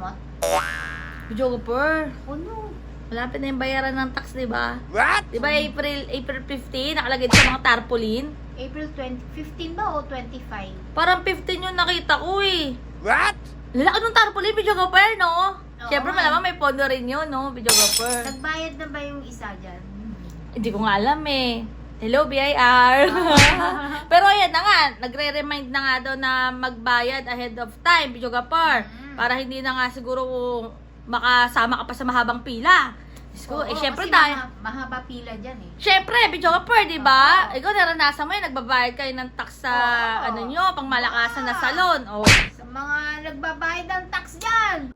damot? Videographer, Ano? malapit na yung bayaran ng tax, di ba? What? Di ba April, April 15, nakalagay sa mga tarpaulin? April 20, 15 ba o 25? Parang 15 yung nakita ko eh. What? Lalaki ng tarpaulin, videographer, no? Oo Siyempre, nga. malamang may pondo rin yun, no? Videographer. Nagbayad na ba yung isa dyan? Hindi ko nga alam eh. Hello, BIR. Pero ayan na nga, nagre-remind na nga daw na magbayad ahead of time, videographer. Para hindi na nga siguro makasama ka pa sa mahabang pila. Diyos ko, eh Oo, syempre kasi dahil... maha- mahaba pila dyan eh. Syempre, videographer, di ba? Oo. Ikaw naranasan mo yun, nagbabayad kayo ng tax sa Oo. ano nyo, pang malakasan na Oo. salon. Oh. Sa mga nagbabayad ng tax dyan!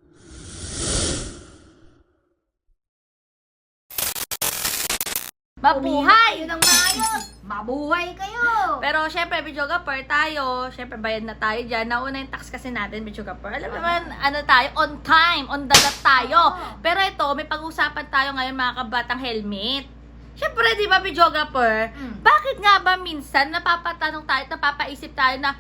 Mabuhay! Yun ang maayos! Mabuhay kayo! Pero syempre, videographer tayo, syempre bayad na tayo dyan. Nauna yung tax kasi natin, videographer. Alam mo naman, ano tayo, on time, on the dot tayo. Oo. Pero ito, may pag-usapan tayo ngayon mga kabatang helmet. Syempre, di ba, videographer, Mm. bakit nga ba minsan napapatanong tayo, at napapaisip tayo na,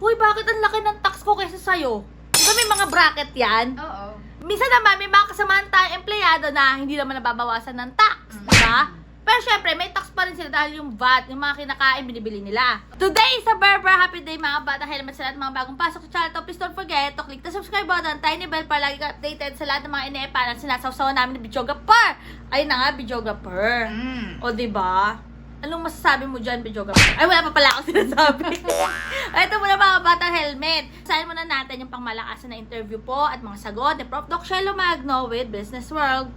Uy, bakit ang laki ng tax ko kaysa sa'yo? Di ba may mga bracket yan? Oo. Minsan naman, may mga kasamahan tayong empleyado na hindi naman nababawasan ng tax, Mm. di ba? Pero syempre, may tax pa rin sila dahil yung VAT, yung mga kinakain, binibili nila. Today is a Berber Happy Day, mga bata helmet sa lahat mga bagong pasok sa channel to. Please don't forget to click the subscribe button, tiny bell para lagi ka updated sa lahat ng mga ine-epanan sinasawsawan namin ni Videographer. Ayun na nga, Videographer. Mm. O, di ba? Anong masasabi mo dyan, Videographer? Ay, wala pa pala akong sinasabi. Ito muna mga bata helmet. Sayin muna natin yung pangmalakasan na interview po at mga sagot ni Prof. Doc Shelo Magno with Business World.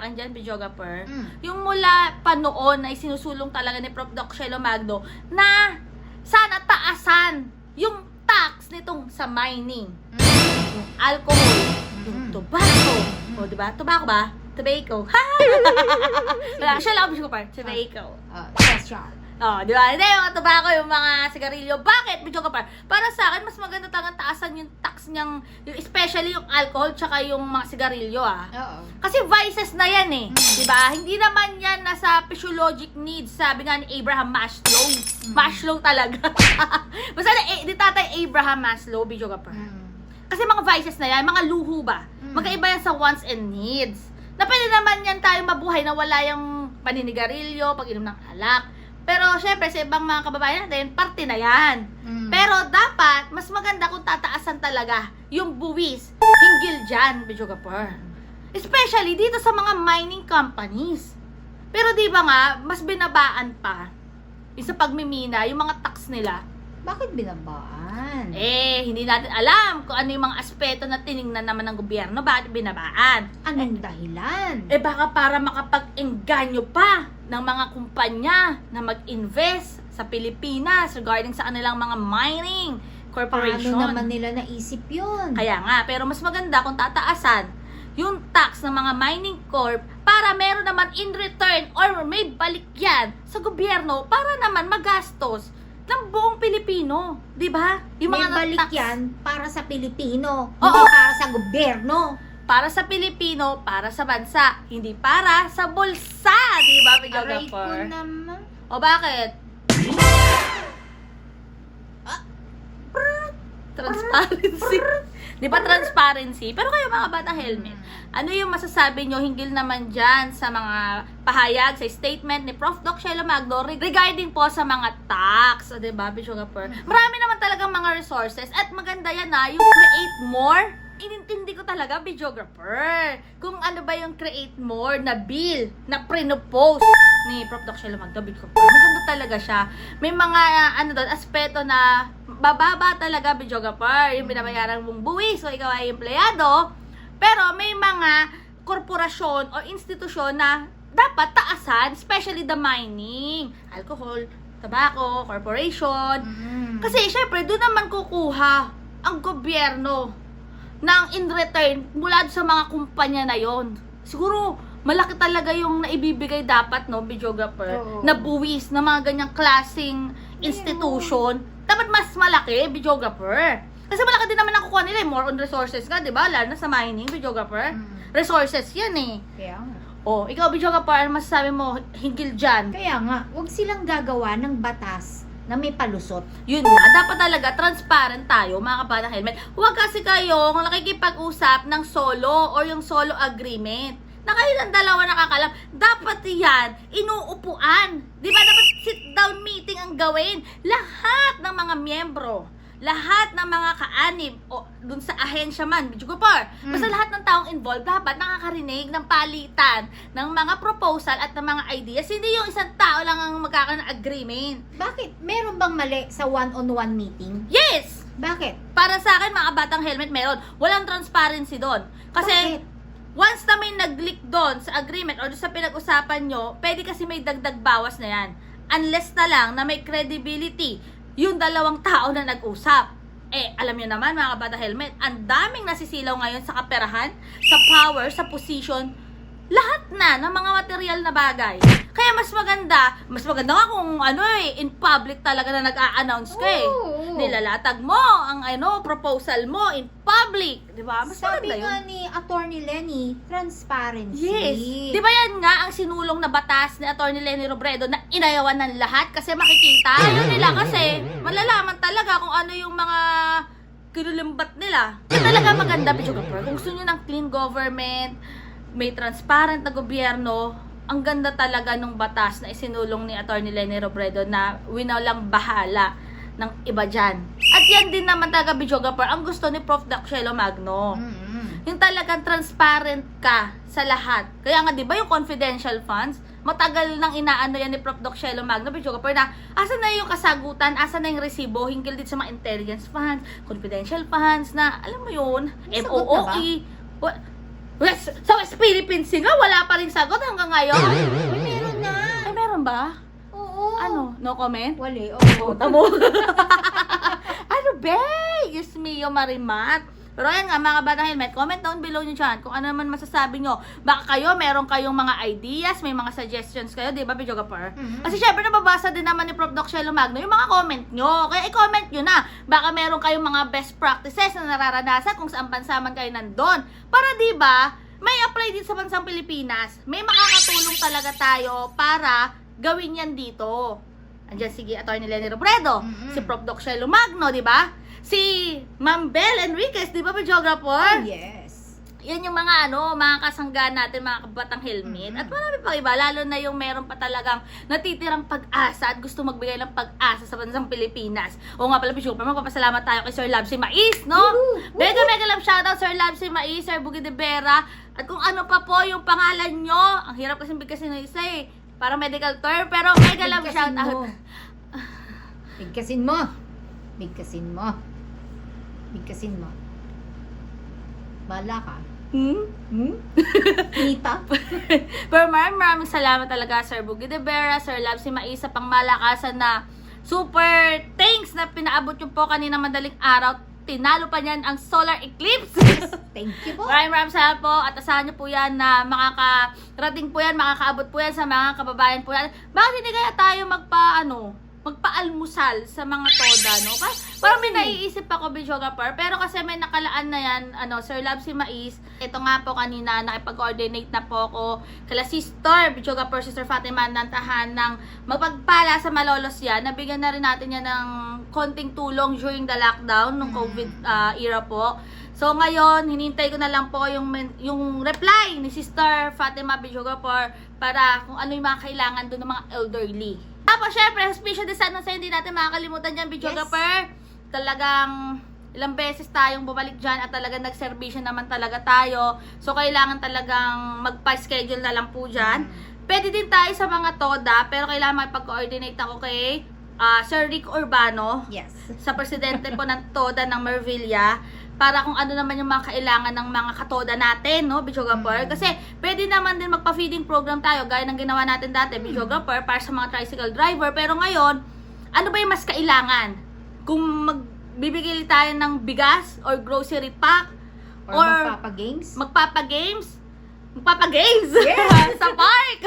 Akin dyan, Videographer, Mm. yung mula pa noon ay sinusulong talaga ni Prof. Doc Shelo Magno na sana taasan yung tax nitong sa mining. Yung alcohol, yung Mm. tobacco. O, di ba? Tobacco ba? Tobacco. Wala, siya lang, Videographer. Tobacco. Ah, special. Oh, di ba? Hindi, yung tobacco, yung mga sigarilyo. Bakit? Video ka pa. Para sa akin, mas maganda talagang taasan yung tax niyang, yung, especially yung alcohol, tsaka yung mga sigarilyo, ah. Oo. Kasi vices na yan eh. Mm. Di ba? Hindi naman yan nasa physiologic needs. Sabi nga ni Abraham Maslow. Mm. Maslow talaga. Basta na, eh, di tatay Abraham Maslow, video ka pa. Mm. Kasi mga vices na yan, mga luho ba? Mm. Magkaiba yan sa wants and needs. Na pwede naman yan tayo mabuhay na wala yung paninigarilyo, pag-inom ng alak. Pero syempre sa ibang mga kababayan natin, parte na yan. Mm. Pero dapat, mas maganda kung tataasan talaga yung buwis, hinggil dyan, Bidjogapur. Especially dito sa mga mining companies. Pero di ba nga, mas binabaan pa yung sa pagmimina, yung mga tax nila. Bakit binabaan? Eh, hindi natin alam kung ano yung mga aspeto na tiningnan naman ng gobyerno, bakit binabaan. Anong dahilan? Eh baka para makapag-engganyo pa ng mga kumpanya na mag-invest sa Pilipinas regarding sa kanilang mga mining corporation. Paano naman nila naisip yun? Kaya nga, pero mas maganda kung tataasan yung tax ng mga mining corp para meron naman in return or may balik yan sa gobyerno para naman magastos ng buong Pilipino. Di ba? Yung May mga balik tax- yan para sa Pilipino, Oo. hindi para sa gobyerno. para sa Pilipino, para sa bansa, hindi para sa bulsa, di ba, Aray ko Videographer? naman. O bakit? Ah, Transparency. Di ba transparency? Pero kayo mga batang helmet, ano yung masasabi nyo hinggil naman dyan sa mga pahayag, sa statement ni Prof. Doc Shelo Magno regarding po sa mga tax, di ba, Bishogapur? Marami naman talagang mga resources at maganda yan na yung create more inintindi ko talaga, videographer, kung ano ba yung create more na bill na pre-propose ni Prof. Doc Shelo Magno, videographer. Maganda talaga siya. May mga, uh, ano doon, aspeto na bababa talaga, videographer. Yung binabayaran mong buwis, kung ikaw ay empleyado. Pero may mga korporasyon o institusyon na dapat taasan, especially the mining, alcohol, tobacco, corporation. Mm. Kasi syempre, doon naman kukuha ang gobyerno ng in return mula sa mga kumpanya na yon. Siguro, malaki talaga yung naibibigay dapat, no, videographer, Oo. na buwis ng mga ganyang klaseng institution. Dapat mas malaki, videographer. Kasi malaki din naman nakukuha nila, eh, more on resources ka, di ba? Lalo na sa mining, videographer. Mm. Resources yan eh. Kaya nga. Oh, ikaw, videographer, ano masasabi mo hinggil dyan? Kaya nga, wag silang gagawa ng batas na may palusot. Yun nga, dapat talaga transparent tayo, mga kabatang helmet. Huwag kasi kayo kung nakikipag-usap ng solo or yung solo agreement. Na kayo lang dalawa nakakalam. Dapat yan, inuupuan. Di ba dapat sit-down meeting ang gawin? Lahat ng mga miyembro, lahat ng mga kaanib, o dun sa ahensya man, medyo par, basta Mm. lahat ng taong involved, dapat nakakarinig ng palitan ng mga proposal at ng mga ideas. Hindi yung isang tao lang ang magkakaroon ng agreement. Bakit? Meron bang mali sa one-on-one meeting? Yes! Bakit? Para sa akin, mga batang helmet, meron. Walang transparency doon. Kasi, Bakit? Once na may nag-leak doon sa agreement or sa pinag-usapan nyo, pwede kasi may dagdag bawas na yan. Unless na lang na may credibility yung dalawang tao na nag-usap. Eh, alam nyo naman, mga kabata helmet, ang daming nasisilaw ngayon sa kaperahan, sa power, sa position, lahat na ng mga material na bagay. Kaya mas maganda, mas maganda nga kung ano eh, in public talaga na nag-a-announce ka eh. Oo. Nilalatag mo ang ano, proposal mo in public. Di ba? Mas Sabi maganda yun. nga ni Attorney Lenny, transparency. Yes. Di ba yan nga ang sinulong na batas ni Atty. Lenny Robredo na inayawan ng lahat kasi makikita? Ayaw nila kasi malalaman talaga kung ano yung mga kinulimbat nila. Yan talaga maganda, Gapur. Kung gusto nyo ng clean government, may transparent na gobyerno, ang ganda talaga nung batas na isinulong ni Atty. Lenny Robredo na winalang bahala ng iba dyan. At yan din naman talaga, Bicho Gapur, ang gusto ni Prof. Dacielo Magno Mm-mm. yung talagang transparent ka sa lahat. Kaya nga, di ba yung confidential funds, matagal nang inaano yan ni Prof. Doc Shelo Magno, Kapur, na asa na yung kasagutan, asa na yung resibo hinggil dito sa mga intelligence funds, confidential funds, na, alam mo yun, May? MOOE, West, sa West Philippines Sea nga, wala pa rin sagot hanggang ngayon. Uy, meron na. Ay, meron ba? Oo. Ano? No comment? Wali. Oo. Tamo. ano be? Diyos mio, Marimat. Pero ayan nga, mga batang helmet, comment down below nyo dyan kung ano naman masasabi nyo. Baka kayo, meron kayong mga ideas, may mga suggestions kayo, di ba, Bidyo Gapar? Mhm. Kasi syempre, nababasa din naman ni Prof. Doc Shelo Magno yung mga comment nyo. Kaya i-comment nyo na. Baka meron kayong mga best practices na nararanasan kung saan bansa man kayo nandun. Para di ba, may apply din sa bansang Pilipinas. May makakatulong talaga tayo para gawin yan dito. Andiyan sige, Atty. Lenny Robredo, Mhm. si Prof. Doc Shelo Magno, di ba? Si Ma'am Belle Enriquez, di ba, videographer? Oh, yes. yan yung mga ano, mga kasangga natin, mga kabatang helmet. Mhm. At marami pa iba, lalo na yung meron pa talagang natitirang pag-asa at gusto magbigay ng pag-asa sa bansang Pilipinas. O nga pala, Bishop, magpapasalamat tayo kay Sir Labsi Mais, no? Mega mega love shoutout Sir Labsi Mais, Sir Bugi de Vera. At kung ano pa po yung pangalan nyo, ang hirap kasi bigkasin ng isa eh. Para medical term, pero mega love Bigkasin shoutout. mo. Bigkasin mo. Bigkasin mo. Bigkasin mo. Bala ka. Hmm? Hmm? Kita? Pero maraming maraming salamat talaga Sir Bugi de Vera, Sir Love si Maisa pang malakasan na super thanks na pinaabot yung po kanina madaling araw. Tinalo pa niyan ang solar eclipse. Thank you po. Maraming maraming salamat po at asahan niyo po yan na makakarating po yan, makakaabot po yan sa mga kababayan po yan. Bakit hindi kaya tayo magpa, ano, magpaalmusal sa mga toda, no? Pa parang may naiisip ako, Bijoga Par, pero kasi may nakalaan na yan, ano, Sir Love si Mais. Ito nga po kanina, nakipag-coordinate na po ako kala Sister, Bijoga Par, Sister Fatima, nantahan ng magpagpala sa malolos yan. Nabigyan na rin natin yan ng konting tulong during the lockdown, ng Mm. COVID ah, era po. So ngayon, hinintay ko na lang po yung yung reply ni Sister Fatima Bijogapor para kung ano yung mga kailangan doon ng mga elderly. Tapos syempre, special design sa hindi natin makakalimutan dyan, Bijogapor. Talagang ilang beses tayong bumalik dyan at talagang nagservisyo naman talaga tayo. So kailangan talagang magpa-schedule na lang po dyan. Pwede din tayo sa mga TODA, pero kailangan makipag-coordinate ako kay ah, Sir Rick Urbano Yes. sa presidente po ng TODA ng Marvilla para kung ano naman yung mga kailangan ng mga katoda natin, no, Bichogapur. Mm. Kasi pwede naman din magpa-feeding program tayo, gaya ng ginawa natin dati, Bichogapur, para sa mga tricycle driver. Pero ngayon, ano ba yung mas kailangan? Kung magbibigay tayo ng bigas or grocery pack, magpapa-games? magpapa-games. Magpapa-games! Yes! sa park!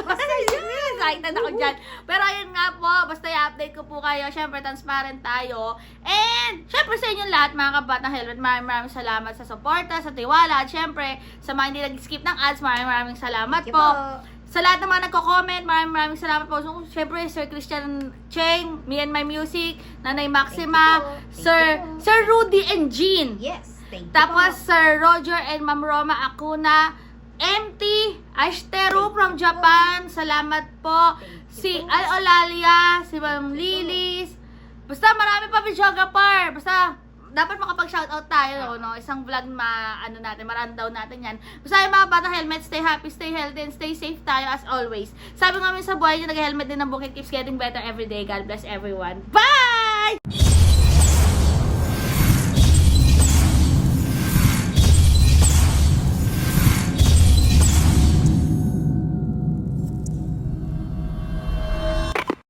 Excited ako dyan. Pero ayun nga po, basta i-update ko po kayo. Siyempre, transparent tayo. And, siyempre sa inyo lahat, mga kabatang helmet, maraming maraming salamat sa suporta, sa tiwala. At siyempre, sa mga hindi nag-skip ng ads, maraming maraming salamat you po. Sa lahat ng mga nagko-comment, maraming maraming salamat po. So, syempre, Sir Christian Cheng, Me and My Music, Nanay Maxima, you po. Sir you po. Sir Rudy and Jean. Yes, thank you Tapos, po. Sir Roger and Ma'am Roma Acuna, MT Ashteru Thank from. Japan. Salamat po. Si. Al Olalia, si Ma'am. Lilis. Basta marami pa videographer. Basta dapat makapag-shoutout tayo, no? Isang vlog ma, ano natin, ma-rundown natin yan. Basta yung mga bata helmet, stay happy, stay healthy, and stay safe tayo as always. Sabi nga sa buhay nyo, nag-helmet din ang bukid keeps getting better every day. God bless everyone. Bye!